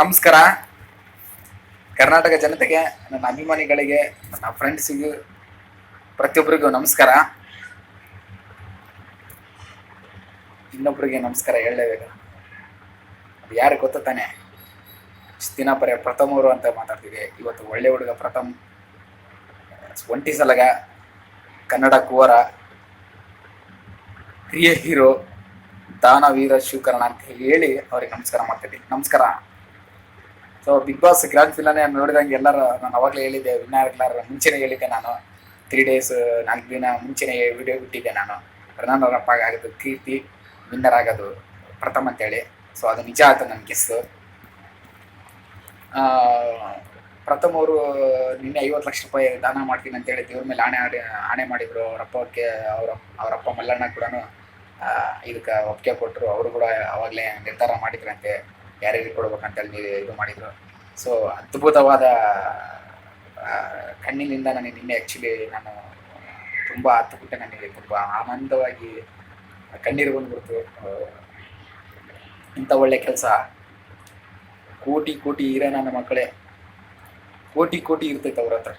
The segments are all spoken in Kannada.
ನಮಸ್ಕಾರ. ಕರ್ನಾಟಕ ಜನತೆಗೆ, ನನ್ನ ಅಭಿಮಾನಿಗಳಿಗೆ, ನನ್ನ ಫ್ರೆಂಡ್ಸಿಗೂ ಪ್ರತಿಯೊಬ್ಬರಿಗೂ ನಮಸ್ಕಾರ. ಇನ್ನೊಬ್ಬರಿಗೆ ನಮಸ್ಕಾರ ಹೇಳಲೇಬೇಕು ಅದು ಯಾರು ಗೊತ್ತ ತಾನೆ? ಇಷ್ಟು ದಿನ ಅಂತ ಮಾತಾಡ್ತೀವಿ. ಇವತ್ತು ಒಳ್ಳೆ ಹುಡುಗ ಪ್ರಥಮ್. ಒಂಟಿ ಸಲಗ, ಕನ್ನಡ ಕುವರ, ಹಿರಿಯ ಹೀರೋ ದಾನವೀರ ಶಿವಕರ್ಣ ಅಂತ ಹೇಳಿ ಅವ್ರಿಗೆ ನಮಸ್ಕಾರ ಮಾಡ್ತಿದ್ದೀನಿ. ನಮಸ್ಕಾರ. So big boss grand finale ನೋಡಿದಂಗೆ ಎಲ್ಲರೂ ನಾನು ಅವಾಗಲೇ ಹೇಳಿದ್ದೆ ವಿನ್ನರ್ ಎಲ್ಲರ ಮುಂಚೆನೇ ಹೇಳಿದ್ದೆ ನಾನು. ತ್ರೀ ಡೇಸ್ ನಾಲ್ಕು ದಿನ ಮುಂಚೆನೇ ವಿಡಿಯೋ ಬಿಟ್ಟಿದ್ದೆ ನಾನು. ಪ್ರಣಾನವರಪ್ಪ ಆಗೋದು ಕೀರ್ತಿ ವಿನ್ನರ್ ಆಗೋದು ಪ್ರಥಮ ಅಂತೇಳಿ. ಸೊ ಅದು ನಿಜ ಆಯ್ತು ನನ್ನ ಗೆಸ್ಸು ಪ್ರಥಮ ಅವರು ನಿನ್ನೆ ಐವತ್ತು ಲಕ್ಷ ರೂಪಾಯಿ ದಾನ ಮಾಡ್ತೀನಿ ಅಂತೇಳಿ ದೇವ್ರ ಮೇಲೆ ಆಣೆ ಆಡಿ, ಆಣೆ ಮಾಡಿದರು. ಅವರಪ್ಪಕ್ಕೆ ಅವರ, ಅವ್ರ ಅವರಪ್ಪ ಮಲ್ಲಣ್ಣ ಕೂಡ ಇದಕ್ಕೆ ಒಪ್ಪಿಗೆ ಕೊಟ್ಟರು ಅವರು ಕೂಡ ಅವಾಗಲೇ ನಿರ್ಧಾರ ಮಾಡಿದ್ರಂತೆ. ಯಾರ್ಯಾರಿಗೆ ಕೊಡ್ಬೇಕಂತೇಳಿ ನೀವು ಇದು ಮಾಡಿದ್ರು. ಸೊ ಅದ್ಭುತವಾದ ಕಣ್ಣಿನಿಂದ ನನಗೆ ನಿನ್ನೆ ಆ್ಯಕ್ಚುಲಿ ನಾನು, ತುಂಬ ಹತ್ತುಬಿಟ್ಟೆ ನನಗೆ ತುಂಬ ಆನಂದವಾಗಿ ಕಣ್ಣೀರು ಬಂದ್ಬಿಡ್ತು. ಇಂಥ ಒಳ್ಳೆ ಕೆಲಸ. ಕೋಟಿ ಕೋಟಿ ಇರೋ ನನ್ನ ಮಕ್ಕಳೇ. ಕೋಟಿ ಕೋಟಿ ಇರ್ತೈತೆ ಅವ್ರ ಹತ್ರ.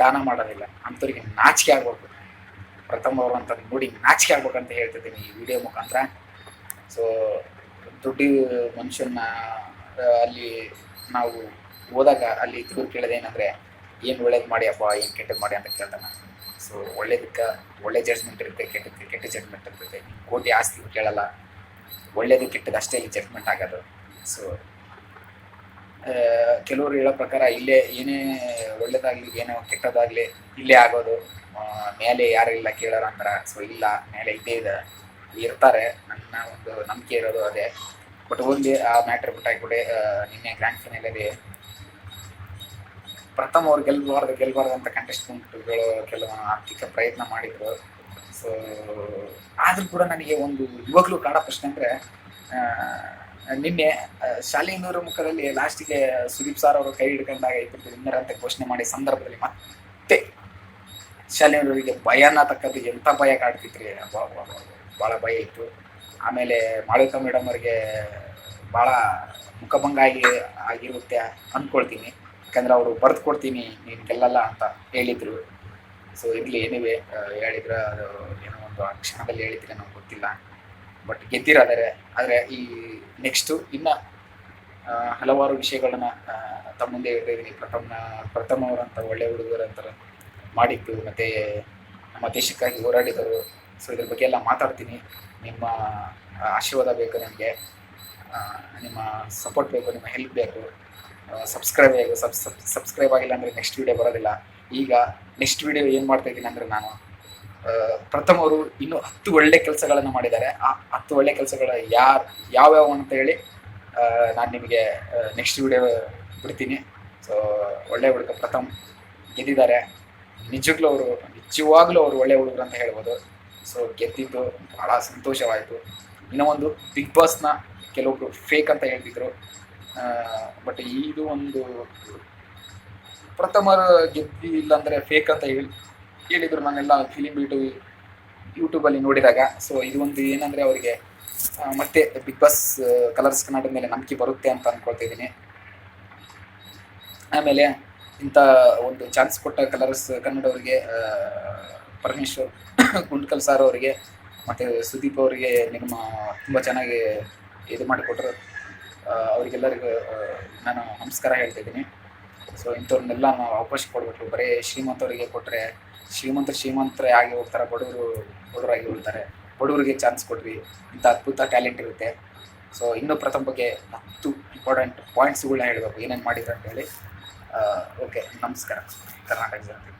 ದಾನ ಮಾಡೋದಿಲ್ಲ. ಅಂಥವ್ರಿಗೆ ನಾಚಿಕೆ ಆಗ್ಬೇಕು. ಪ್ರಥಮ ಅವರು ಅಂತ ನೋಡಿ ನಾಚಿಕೆ ಆಗ್ಬೇಕಂತ ಹೇಳ್ತಿದ್ದೀನಿ ಈ ವಿಡಿಯೋ ಮುಖಾಂತರ. ಸೊ ದೊಡ್ಡ ಮನುಷ್ಯನ ಅಲ್ಲಿ ನಾವು ಹೋದಾಗ ಅಲ್ಲಿ ತಿರುಗಿ ಕೇಳೋದೇನೆಂದರೆ ಏನು ಒಳ್ಳೇದು ಮಾಡಿ ಅಪ್ಪ ಏನು ಕೆಟ್ಟದ್ದು ಮಾಡಿ? ಅಂತ ಕೇಳ್ತಾನೆ. ಸೊ ಒಳ್ಳೇದಕ್ಕೆ ಒಳ್ಳೆ ಜಡ್ಜ್ಮೆಂಟ್ ಇರುತ್ತೆ ಕೆಟ್ಟದ್ದು ಕೆಟ್ಟ ಜಡ್ಜ್ಮೆಂಟ್ ಇರ್ತೈತೆ. ಕೋಟಿ ಆಸ್ತಿ ಕೇಳಲ್ಲ ಒಳ್ಳೇದು ಕೆಟ್ಟದ್ದು ಅಷ್ಟೇ ಇಲ್ಲಿ ಜಡ್ಜ್ಮೆಂಟ್ ಆಗೋದು. ಸೊ ಕೆಲವರು ಹೇಳೋ ಪ್ರಕಾರ ಇಲ್ಲೇ ಏನೇ ಒಳ್ಳೇದಾಗಲಿ, ಏನೋ ಕೆಟ್ಟದಾಗಲಿ, ಇಲ್ಲೇ ಆಗೋದು. ಮೇಲೆ ಯಾರು ಇಲ್ಲ ಕೇಳೋರ ಅಂದ್ರೆ ಸೊ ಇಲ್ಲ, ಮೇಲೆ ಇದ್ದೇ ಇದೆ. ಇರ್ತಾರೆ. ನನ್ನ ಒಂದು ನಂಬಿಕೆ ಇರೋದು ಅದೇ. ಬಟ್ ಒಂದು ಆ ಮ್ಯಾಟ್ರ್ ಬಿಟ್ಟಾಗ್ಬಿಟ್ಟೆ ನಿನ್ನೆ ಗ್ರ್ಯಾಂಡ್ ಫೈನಲಲ್ಲಿ ಪ್ರಥಮ ಅವ್ರು ಗೆಲ್ಬಾರ್ದು ಗೆಲ್ಬಾರ್ದು ಅಂತ ಕಂಟೆಸ್ಟೆಂಟ್ಗಳು ಕೆಲವು ಆರ್ಥಿಕ ಪ್ರಯತ್ನ ಮಾಡಿದ್ರು. ಸೊ ಆದರೂ ಕೂಡ ನನಗೆ ಒಂದು ಇವಾಗಲೂ ಕಾಡೋ ಪ್ರಶ್ನೆ ಅಂದರೆ ನಿನ್ನೆ ಆ, ಶಾಲೆಯನ್ನೂರ ಮುಖದಲ್ಲಿ ಲಾಸ್ಟಿಗೆ ಸುದೀಪ್ ಸರ್ ಅವರು ಕೈ ಹಿಡ್ಕೊಂಡಾಗ ಇಬ್ಬರು ವಿನ್ನರ್ ಅಂತ ಘೋಷಣೆ ಮಾಡಿ ಸಂದರ್ಭದಲ್ಲಿ ಮತ್ತೆ ಶಾಲೆಯವರಿಗೆ ಭಯನ ತಕ್ಕದ್ದು ಎಂಥ ಭಯ ಕಾಡ್ತಿತ್ರಿ ಭಾಳ ಭಯ ಇತ್ತು. ಆಮೇಲೆ ಮಾಳವಿಕಾ ಮೇಡಮ್ ಅವರಿಗೆ ಭಾಳ ಮುಖಭಂಗ ಆಗಿ ಆಗಿರುತ್ತೆ ಅಂದ್ಕೊಳ್ತೀನಿ. ಯಾಕಂದ್ರೆ ಅವರು ಬರೆದು ಕೊಡ್ತೀನಿ, ನೀನು ಗೆಲ್ಲಲ್ಲ ಅಂತ ಹೇಳಿದರು. ಸೊ ಇರಲಿ ಏನಿವೆ ಹೇಳಿದ್ರೆ ಏನೋ ಒಂದು ಆ ಕ್ಷಣದಲ್ಲಿ ಹೇಳಿದ್ರೆ ನಮ್ಗೆ ಗೊತ್ತಿಲ್ಲ. ಬಟ್ ಗೆದ್ದಿರಾದರೆ, ಆದರೆ ಈ ನೆಕ್ಸ್ಟು ಇನ್ನು ಹಲವಾರು ವಿಷಯಗಳನ್ನ ತಮ್ಮ ಮುಂದೆ ಇಟ್ಟಿದ್ದೀನಿ ಪ್ರಥಮ ಪ್ರಥಮ ಅವರಂತ ಒಳ್ಳೆ ಹುಡುಗರಂತ ಮಾಡಿದ್ದು ಮತ್ತು ನಮ್ಮ ದೇಶಕ್ಕಾಗಿ ಹೋರಾಡಿದರು ಸೊ ಇದ್ರ ಬಗ್ಗೆ ಎಲ್ಲ ಮಾತಾಡ್ತೀನಿ. ನಿಮ್ಮ ಆಶೀರ್ವಾದ ಬೇಕು ನನಗೆ ನಿಮ್ಮ ಸಪೋರ್ಟ್ ಬೇಕು, ನಿಮ್ಮ ಹೆಲ್ಪ್ ಬೇಕು. ಸಬ್ಸ್ಕ್ರೈಬ್ ಆಗಿ ಸಬ್ ಸಬ್ಸ್ಕ್ರೈಬ್ ಆಗಿಲ್ಲ ಅಂದರೆ ನೆಕ್ಸ್ಟ್ ವೀಡಿಯೋ ಬರೋದಿಲ್ಲ. ಈಗ ನೆಕ್ಸ್ಟ್ ವೀಡಿಯೋ ಏನು ಮಾಡ್ತಾ ಇದ್ದೀನಿ ಅಂದರೆ ನಾನು ಪ್ರಥಮವರು ಇನ್ನೂ ಹತ್ತು ಒಳ್ಳೆ ಕೆಲಸಗಳನ್ನು ಮಾಡಿದ್ದಾರೆ. ಆ ಹತ್ತು ಒಳ್ಳೆ ಕೆಲಸಗಳ ಯಾರು, ಯಾವ್ಯಾವ ಅಂತ ಹೇಳಿ ನಾನು ನಿಮಗೆ ನೆಕ್ಸ್ಟ್ ವೀಡಿಯೋ ಬಿಡ್ತೀನಿ. ಸೊ ಒಳ್ಳೆ ಹುಡುಗ ಪ್ರಥಮ್ ಗೆದ್ದಿದ್ದಾರೆ. ನಿಜವಾಗ್ಲೂ ಅವರು ನಿಜವಾಗ್ಲೂ ಅವರು ಒಳ್ಳೆ ಹುಡುಗರು ಅಂತ ಹೇಳ್ಬೋದು. ಸೊ ಗೆದ್ದಿದ್ದು ಬಹಳ ಸಂತೋಷವಾಯಿತು. ಇನ್ನೂ ಒಂದು ಬಿಗ್ ಬಾಸ್ನ ಕೆಲವೊಬ್ರು ಫೇಕ್ ಅಂತ ಹೇಳ್ತಿದ್ರು. ಬಟ್ ಇದು ಒಂದು ಪ್ರಥಮ ಗೆದ್ದಿಲ್ಲ ಅಂದರೆ ಫೇಕ್ ಅಂತ ಹೇಳಿ, ಹೇಳಿದರು ನಾನೆಲ್ಲ ಫಿಲಿಮ್ ಬಿಟ್ಟು ಯೂಟ್ಯೂಬಲ್ಲಿ ನೋಡಿದಾಗ. ಸೊ ಇದು ಒಂದು ಏನಂದರೆ ಅವರಿಗೆ ಮತ್ತೆ ಬಿಗ್ ಬಾಸ್ ಕಲರ್ಸ್ ಕನ್ನಡದ ಮೇಲೆ ನಂಬಿಕೆ ಬರುತ್ತೆ ಅಂತ ಅಂದ್ಕೊಳ್ತಿದ್ದೀನಿ ಆಮೇಲೆ ಇಂಥ ಒಂದು ಚಾನ್ಸ್ ಕೊಟ್ಟ ಕಲರ್ಸ್ ಕನ್ನಡವರಿಗೆ ಪರಮೇಶ್ವರ್ ಗುಂಡ್ಕಲ್ ಸರ್ ಅವರಿಗೆ, ಮತ್ತು ಸುದೀಪ್ ಅವರಿಗೆ ನಿಮ್ಮ ತುಂಬ ಚೆನ್ನಾಗಿ ಇದು ಮಾಡಿಕೊಟ್ರು. ಅವರಿಗೆಲ್ಲರಿಗೂ ನಾನು ನಮಸ್ಕಾರ ಹೇಳ್ತಿದ್ದೀನಿ ಸೊ ಇಂಥವ್ರನ್ನೆಲ್ಲ ನಾವು ಅವಕಾಶ ಕೊಡಬೇಕು. ಬರೀ ಶ್ರೀಮಂತವರಿಗೆ ಕೊಟ್ಟರೆ ಶ್ರೀಮಂತ ಶ್ರೀಮಂತರೇ ಆಗಿ ಹೋಗ್ತಾರೆ, ಬಡವರು ಬಡವರಾಗಿ ಹೋಗ್ತಾರೆ. ಬಡವರಿಗೆ ಚಾನ್ಸ್ ಕೊಟ್ವಿ. ಇಂಥ ಅದ್ಭುತ ಟ್ಯಾಲೆಂಟ್ ಇರುತ್ತೆ. ಸೊ ಇನ್ನೂ ಪ್ರಥಮ ಬಗ್ಗೆ ಹತ್ತು ಇಂಪಾರ್ಟೆಂಟ್ ಪಾಯಿಂಟ್ಸ್ಗಳನ್ನ ಹೇಳಬೇಕು. ಏನೇನು ಮಾಡಿದ್ರು ಅಂತ ಹೇಳಿ ಓಕೆ ನಮಸ್ಕಾರ. ಕರ್ನಾಟಕ ಜನತೆ.